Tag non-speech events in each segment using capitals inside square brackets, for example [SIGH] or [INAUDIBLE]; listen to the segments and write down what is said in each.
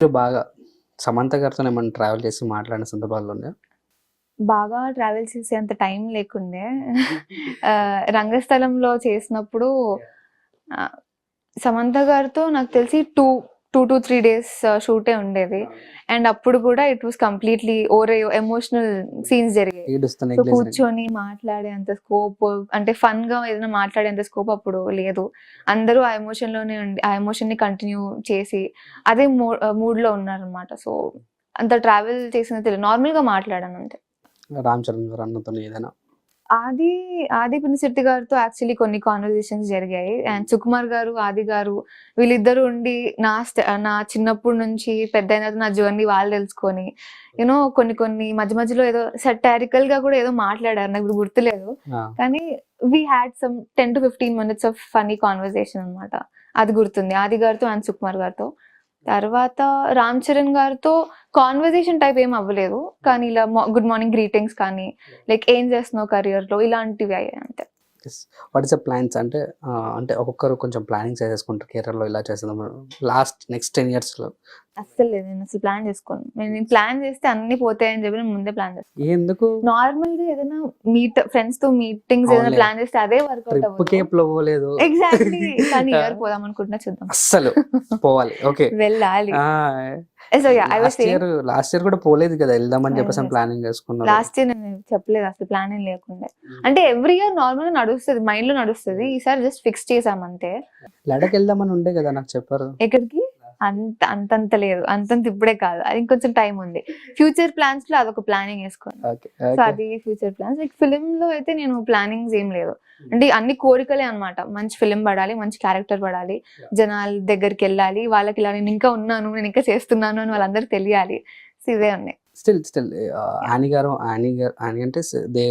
మీరు బాగా సమంత గారితో ఏమైనా ట్రావెల్ చేసి మాట్లాడిన సందర్భాలు ఉన్నాయా? బాగా ట్రావెల్ చేసే అంత టైం లేకుండే రంగస్థలంలో చేసినప్పుడు సమంత గారితో నాకు తెలిసి two two to three days షూటే ఉండేది. అండ్ అప్పుడు కూడా ఇట్ వాస్ కంప్లీట్లీ ఓరే ఎమోషనల్ సీన్స్ జరిగాయి కూర్చొని మాట్లాడే అంత స్కోప్ అంటే ఫన్గా ఏదైనా మాట్లాడేంత స్కోప్ అప్పుడు లేదు. అందరూ ఆ ఎమోషన్లోనే ఉండి ఆ ఎమోషన్ని కంటిన్యూ చేసి అదే మూడ్లో ఉన్నారనమాట సో అంత ట్రావెల్ చేసిన తెలియదు నార్మల్గా మాట్లాడాను అంతే. రామ్ చరణ్ గారు అన్నతో ఏదైనా ఆది ఆది పినిశెట్టి గారితో యాక్చువల్లీ కొన్ని కాన్వర్జేషన్స్ జరిగాయి. అండ్ సుకుమార్ గారు ఆది గారు వీళ్ళిద్దరు ఉండి నా నా చిన్నప్పటి నుంచి పెద్ద నా జర్నీ వాళ్ళు తెలుసుకొని యూనో కొన్ని కొన్ని మధ్య మధ్యలో ఏదో సెటారికల్గా కూడా ఏదో మాట్లాడారు. నాకు ఇప్పుడు గుర్తులేదు. కానీ we had some ten to fifteen minutes of funny conversation అన్నమాట. అది గుర్తుంది. ఆది గారితో అండ్ సుకుమార్ గారితో. తర్వాత రామ్ చరణ్ గారితో కాన్వర్జేషన్ టైప్ ఏం అవ్వలేదు. కానీ ఇలా గుడ్ మార్నింగ్ గ్రీటింగ్స్ కానీ లైక్ ఏం చేస్తున్నావు career లో? ఇలాంటివి అయ్యాయి అంతే. వాట్ ఇస్ ద ప్లాన్స్ అంటే అంటే ఒక్కొక్కరు కొంచెం ప్లానింగ్ చేసేసుకుంటారు కేరళలో ఇలా చేసేద్దాం. లాస్ట్ నెక్స్ట్ టెన్ ఇయర్స్లో అస్సలు లేదు. నేను అసలు ప్లాన్ చేసుకోను. నేను ప్లాన్ చేస్తే అన్ని పోతాయని చెప్పి నేను ముందే ప్లాన్ చేస్తాను. ఎందుకు? నార్మల్గా ఏదైనా మీట్ ఫ్రెండ్స్తో మీటింగ్స్ ఏదైనా. ప్లాన్ చేస్తే అదే వర్కౌట్ పోలేదు ఎగ్జాక్ట్లీ కానీ ఇయర్ పోదాం అనుకుంటున్నా చూద్దాం. అస్సలు. పోవాలి. ఓకే. వెళ్ళాలి. లాస్ట్ ఇయర్ లాస్ట్ ఇయర్ కూడా పోలేదు కదా వెళ్దామని చెప్పేసి. ప్లానింగ్ చేసుకున్నారు. లాస్ట్ ఇయర్ నేను చెప్పలేదు అసలు ప్లాన్ ఏం లేకుండా. అంటే ఎవ్రీ ఇయర్ నార్మల్గా నడుస్తుంది మైండ్లో నడుస్తుంది. ఈసారి జస్ట్ ఫిక్స్ చేసాం అంతే లడక్ వెళ్దామని ఉండే కదా నాకు చెప్పారు. ఎక్కడికి? అంత అంతంత లేదు. అంతంత ఇప్పుడే కాదు. అది ఇంకొంచెం టైం ఉంది. ఫ్యూచర్ ప్లాన్స్లో అదొక ప్లానింగ్ వేసుకోండి సో అది ఫ్యూచర్ ప్లాన్స్ లైక్ ఫిలిం లో అయితే నేను ప్లానింగ్స్ ఏం లేదు. అంటే అన్ని కోరికలే అన్నమాట. మంచి ఫిలిం పడాలి మంచి క్యారెక్టర్ పడాలి జనాల దగ్గరికి వెళ్ళాలి వాళ్ళకి ఇలా నేను ఇంకా ఉన్నాను నేను ఇంకా చేస్తున్నాను అని వాళ్ళందరికీ తెలియాలి. సో ఇవే ఉన్నాయి. స్టిల్ స్టిల్ ఆని గారు ఆని గారు ఆని అంటే దే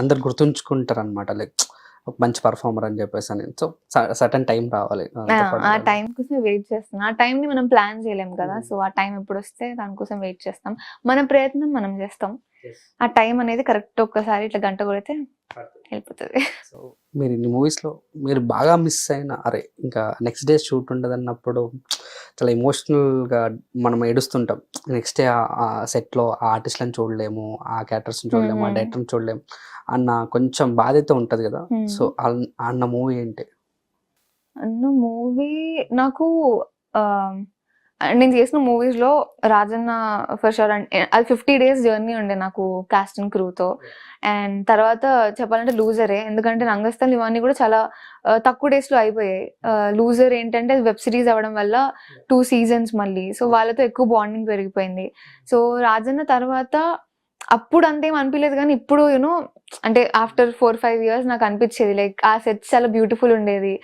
అందరు గుర్తుంచుకుంటారు అనమాట లైక్ ఒక మంచి పర్ఫార్మర్ అని చెప్పేసి అని. సో సటన్ టైం రావాలి. ఆ, టైం కోసం వెయిట్ చేస్తాం ఆ టైం ని మనం ప్లాన్ చేయలేం కదా. సో ఆ టైం ఎప్పుడు వస్తే దానికోసం వెయిట్ చేస్తాం. మన ప్రయత్నం మనం చేస్తాం. ఆ టైం అనేది కరెక్ట్ ఒక్కసారి ఇట్లా గంట కొడితే వెళ్ళిపోతుంది సో మీరు ఇన్ని మూవీస్లో మీరు బాగా మిస్ అయిన అరే ఇంకా నెక్స్ట్ డే షూట్ ఉండదు అన్నప్పుడు చాలా ఎమోషనల్గా మనం ఏడుస్తుంటాం నెక్స్ట్ డే ఆ సెట్లో ఆ ఆర్టిస్ట్లను చూడలేము ఆ క్యారెక్టర్స్ చూడలేము ఆ Mhm. డైరెక్టర్ చూడలేము అన్న కొంచెం బాధ్యత ఉంటది కదా. సో అన్న మూవీ ఏంటి అన్న మూవీ నాకు అండ్ నేను చేసిన మూవీస్లో రాజన్న ఫర్ షూర్ అది ఫిఫ్టీ డేస్ జర్నీ ఉండే నాకు కాస్ట్ అండ్ క్రూతో అండ్ తర్వాత చెప్పాలంటే లూజరే ఎందుకంటే రంగస్థలం ఇవన్నీ కూడా చాలా తక్కువ డేస్లో అయిపోయాయి. లూజర్ ఏంటంటే వెబ్ సిరీస్ అవ్వడం వల్ల టూ సీజన్స్ మళ్ళీ. సో వాళ్ళతో ఎక్కువ బాండింగ్ పెరిగిపోయింది. సో రాజన్న తర్వాత అప్పుడు అంతేం అనిపించలేదు కానీ ఇప్పుడు యూనో అంటే ఆఫ్టర్ ఫోర్ ఫైవ్ ఇయర్స్ నాకు అనిపించేది. లైక్ ఆ సెట్ చాలా బ్యూటిఫుల్ ఉండేది.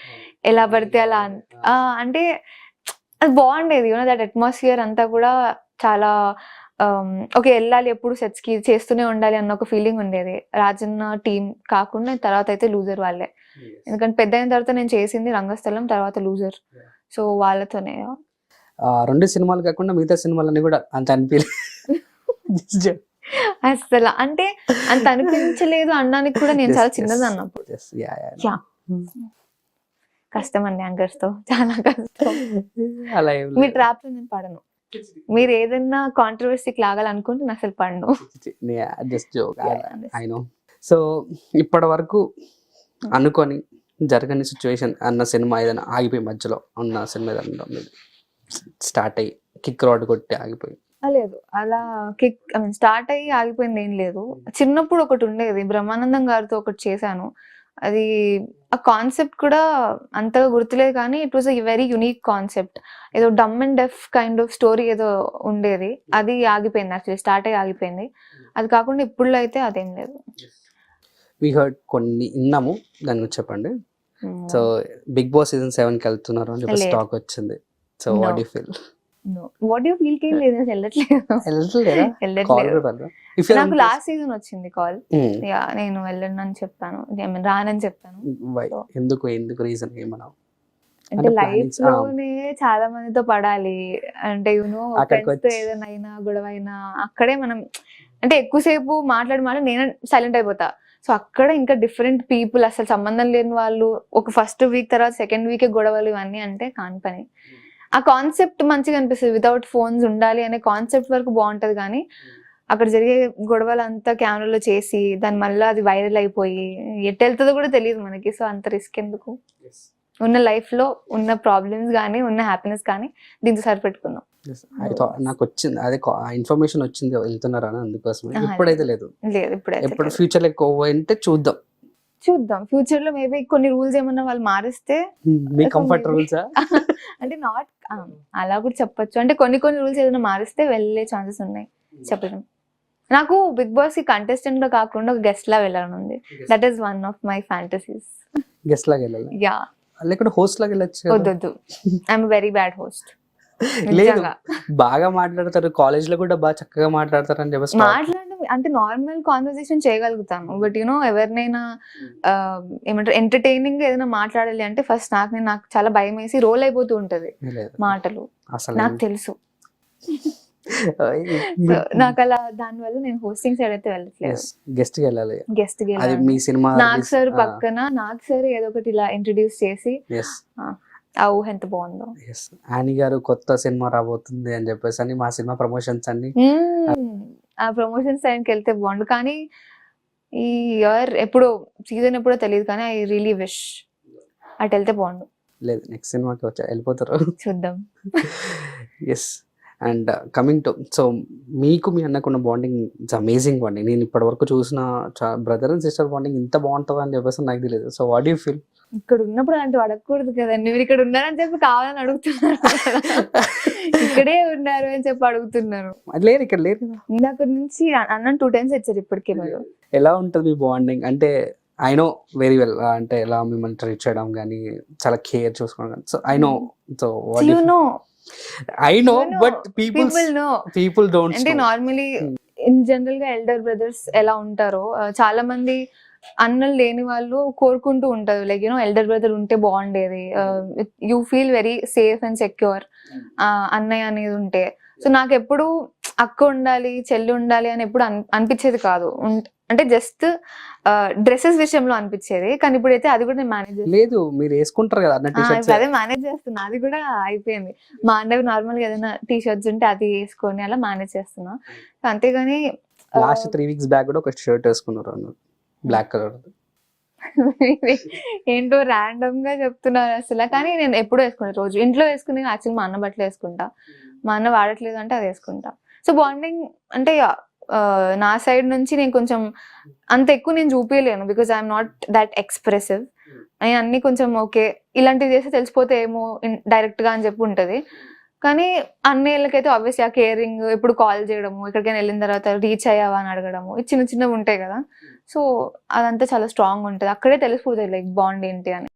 ఎలా పడితే అలా అంటే అది బాగుండేది. యూనో దట్ అట్మాస్ఫియర్ అంతా కూడా చాలా ఓకే వెళ్ళాలి ఎప్పుడు సెట్స్కి చేస్తూనే ఉండాలి అన్న ఒక ఫీలింగ్ ఉండేది. రాజన్న టీం కాకుండా తర్వాత అయితే లూజర్ వాళ్ళే. ఎందుకంటే పెద్ద అయిన తర్వాత నేను చేసింది రంగస్థలం తర్వాత లూజర్ సో వాళ్ళతోనే. రెండు సినిమాలు కాకుండా మిగతా సినిమాలన్నీ కూడా అంత అనిపించలేదు అసలు అంటే అంత అనిపించలేదు అనడానికి కూడా నేను చాలా చిన్నది అన్నప్పుడు. కష్టం అండి యాంకర్స్తో చాలా కష్టం. [LAUGHS] అలా మీ. ట్రాప్లో నేను పడను. మీరు ఏదైనా కాంట్రవర్సీకి లాగాలనుకుంటే నేను అసలు పడను. Just joke I know so ఇప్పటి వరకు అనుకొని జరగని సిచ్యువేషన్ అన్న సినిమా ఏదైనా ఆగిపోయి మధ్యలో ఉన్న సినిమా ఏదైనా స్టార్ట్ అయ్యి కిక్ రాడ్ కొట్టి ఆగిపోయి. లేదు. అలా కిక్ ఐ మీన్ స్టార్ట్ అయ్యి ఆగిపోయింది ఏం లేదు. చిన్నప్పుడు ఒకటి ఉండేది. బ్రహ్మానందం గారితో ఒకటి చేశాను. అది ఆ కాన్సెప్ట్ కూడా అంతగా గుర్తులేదు కానీ it was a very unique concept ఏదో dumb and deaf kind of story ఏదో ఉండేది. అది ఆగిపోయింది యాక్చువల్లీ స్టార్ట్ అయ్యి ఆగిపోయింది. అది కాకుండా ఇప్పుడు అయితే అదేం లేదు. వీ హర్డ్ కొన్ని విన్నాము. దాని గురించి చెప్పండి. సో బిగ్ బాస్ సీజన్ సెవెన్కి వెళ్తున్నారు అని చెప్పి. స్టాక్ వచ్చింది. So. What you feel what you ఫీల్కి లేదు. అసలు వెళ్ళట్లేదు. వెళ్ళట్లేదు? నాకు లాస్ట్ సీజన్ వచ్చింది కాల్ యా నేను వెళ్ళను అని చెప్పాను. Mean, రానని చెప్పాను. So. ఎందుకు? ఎందుకు రీజన్ ఏమన్నా అంటే లైఫ్. లోనే చాలా మందితో పడాలి. అంటే యూనో ఫ్రెండ్స్ ఏదైనా అయినా గొడవ అయినా అక్కడే మనం అంటే ఎక్కువసేపు మాట్లాడి మాట్లాడి నేను సైలెంట్ అయిపోతా. సో అక్కడ ఇంకా డిఫరెంట్ పీపుల్ అసలు సంబంధం లేని వాళ్ళు ఒక ఫస్ట్ వీక్ తర్వాత సెకండ్ వీక్ గొడవలు ఇవన్నీ అంటే కాని పని. ఆ కాన్సెప్ట్ మంచిగా అనిపిస్తుంది. వితౌట్ ఫోన్స్ ఉండాలి అనే కాన్సెప్ట్ వరకు బాగుంటది కానీ అక్కడ జరిగే గొడవలంతా కెమెరాలో చేసి దాని మళ్ళీ అది వైరల్ అయిపోయి ఎట్ వెళ్తుందో కూడా తెలియదు మనకి. సో అంత రిస్క్ ఎందుకు? ఉన్న లైఫ్లో ఉన్న ప్రాబ్లమ్స్ కానీ ఉన్న హ్యాపీనెస్ కానీ దీంతో సరిపెట్టుకుందాం. నాకు వచ్చింది. అదే ఇన్ఫర్మేషన్ వచ్చింది. వెళ్తున్నారా ఆహా, ఇప్పుడైతే లేదు. లేదు. ఇప్పుడైతే ఎప్పుడు. ఫ్యూచర్లో ఎక్కువ అంటే చూద్దాం. చూద్దాం. ఫ్యూచర్లో మేబీ కొన్ని రూల్స్ ఏమన్నా వాళ్ళు మారిస్తే మీ కంఫర్ట్ రూల్సా [LAUGHS] అంటే నాట్ అలా కూడా చెప్పొచ్చు. అంటే కొన్ని కొన్ని రూల్స్ ఏదైనా మారిస్తే వెళ్ళే ఛాన్సెస్ ఉన్నాయి. చెప్పడం. నాకు బిగ్ బాస్కి కంటెస్టెంట్గా కాకుండా ఒక గెస్ట్ లా వెళ్ళాలని ఉంది. That is one of my fantasies guest లాగా వెళ్ళాలి? యా లేకుంటే హోస్ట్ లాగా వెళ్ళచ్చు. వద్దొద్దు. ఐఎమ్ వెరీ బ్యాడ్ హోస్ట్ లేదు. బాగా మాట్లాడతారు. కాలేజ్లో కూడా బాగా చక్కగా మాట్లాడతారు అని చెప్పేసి అంటే నార్మల్ కాన్వర్సేషన్ చేయగలుగుతాను. బట్ యూనో ఎవరినైనా ఆ, ఏమంటారు ఎంటర్టైనింగ్ ఏదైనా మాట్లాడాలి అంటే ఫస్ట్ నాకు నేను నాకు చాలా భయం వేసి రోల్ అయిపోతూ ఉంటది మాటలు. నాకు తెలుసు. [LAUGHS] నాకు అలా దాని వల్ల నేను హోస్టింగ్ సైడ్ అయితే వెళ్ళట్లేదు. కి వెళ్ళాలి. గెస్ట్ అది మీ సినిమా నాగ్ సార్ పక్కన నాగ్ సార్ ఏదో ఒకటి ఇలా ఇంట్రడ్యూస్ చేసి ఆ ఊహ ఎంత బాగుందో. ఆని గారు కొత్త సినిమా రాబోతుంది అని చెప్పేసి అని మా సినిమా ప్రమోషన్స్ అన్ని మ్మ్. ఆ ప్రమోషన్ సైడ్కి వెళ్తే బాగుండు. కానీ ఈ ఇయర్ ఎప్పుడో సీజన్ ఎప్పుడో తెలియదు కానీ ఐ రియలీ విష్ అటు వెళ్తే బాగుండు. లేదు నెక్స్ట్ సినిమాకి వచ్చా వెళ్ళిపోతారు. చూద్దాం. Yes and coming to so మీకు మీ అన్నకున్న బాండింగ్ ఇట్స్ అమేజింగ్ బాండింగ్ నేను ఇప్పటి వరకు చూసిన బ్రదర్ అండ్ సిస్టర్ బాండింగ్ ఇంత బాగుంటుంది అని చెప్పేసి నాకు తెలియదు సో వాట్ యూ ఫీల్ ఇక్కడ ఉన్నప్పుడు అంటే అడగకూడదు కదండి. మీరు ఇక్కడ ఉన్నారని చెప్పి కావాలని అడుగుతున్నారు. ఇక్కడే ఉన్నారు అని చెప్పి అడుగుతున్నారు. లేరు ఇక్కడ లేరు కదా. ఇందాక నుంచి అన్న టూ టైమ్స్ వచ్చారు ఇప్పటికే మీరు ఎలా ఉంటుంది బాండింగ్ అంటే ఐ నో వెరీ వెల్ అంటే ఎలా మిమ్మల్ని ట్రీట్ చేయడం కానీ చాలా కేర్ చూసుకోవడం కానీ so I know so you know I know but people know people don't అంటే నార్మలీ Hmm. ఇన్ జనరల్గా ఎల్డర్ బ్రదర్స్ ఎలా ఉంటారో చాలా మంది అన్నలు లేని వాళ్ళు కోరుకుంటూ ఉంటారు. లైక్ యూనో ఎల్డర్ బ్రదర్ ఉంటే బాగుండేది. You feel very safe and secure అన్నయ్య అనేది ఉంటే. సో నాకు ఎప్పుడు అక్క ఉండాలి చెల్లి ఉండాలి అని ఎప్పుడు అన్- అనిపించేది కాదు. అంటే జస్ట్ డ్రెస్సెస్ విషయంలో అనిపించేది. కానీ ఇప్పుడైతే అది కూడా నేను మేనేజ్ లేదు మీరు వేసుకుంటారు కదా అదే మేనేజ్ చేస్తున్నా. అది కూడా అయిపోయింది. మా అన్నవి నార్మల్గా ఏదైనా టీ షర్ట్స్ ఉంటే అది వేసుకొని అలా మేనేజ్ చేస్తున్నా. అంతేగాని లాస్ట్ త్రీ వీక్స్ బ్యాక్ కూడా ఒక షర్ట్ వేసుకున్నారు అన్న. బ్లాక్ కలర్ ఏంటో ర్యాండమ్గా చెప్తున్నారు అసలు. కానీ నేను ఎప్పుడు వేసుకుంటా రోజు ఇంట్లో వేసుకునే యాక్చువల్ మా అన్న బట్టలు వేసుకుంటా. మా అన్న వాడట్లేదు అంటే అది వేసుకుంటా. సో బాండింగ్ అంటే నా సైడ్ నుంచి నేను కొంచెం అంత ఎక్కువ నేను చూపించలేను because I'm not that expressive నేను అన్ని కొంచెం ఓకే ఇలాంటివి చేస్తే తెలిసిపోతే ఏమో డైరెక్ట్గా అని చెప్పి ఉంటది. కానీ అన్నయ్యలకైతే ఆబ్వియస్లీ ఆ కేరింగ్ ఎప్పుడు కాల్ చేయడము ఎక్కడికైనా వెళ్ళిన తర్వాత రీచ్ అయ్యావా అని అడగడము చిన్న చిన్నవి ఉంటాయి కదా. సో అదంతా చాలా స్ట్రాంగ్ ఉంటుంది. అక్కడే తెలిసిపోతుంది లైక్ బాండ్ ఏంటి అని.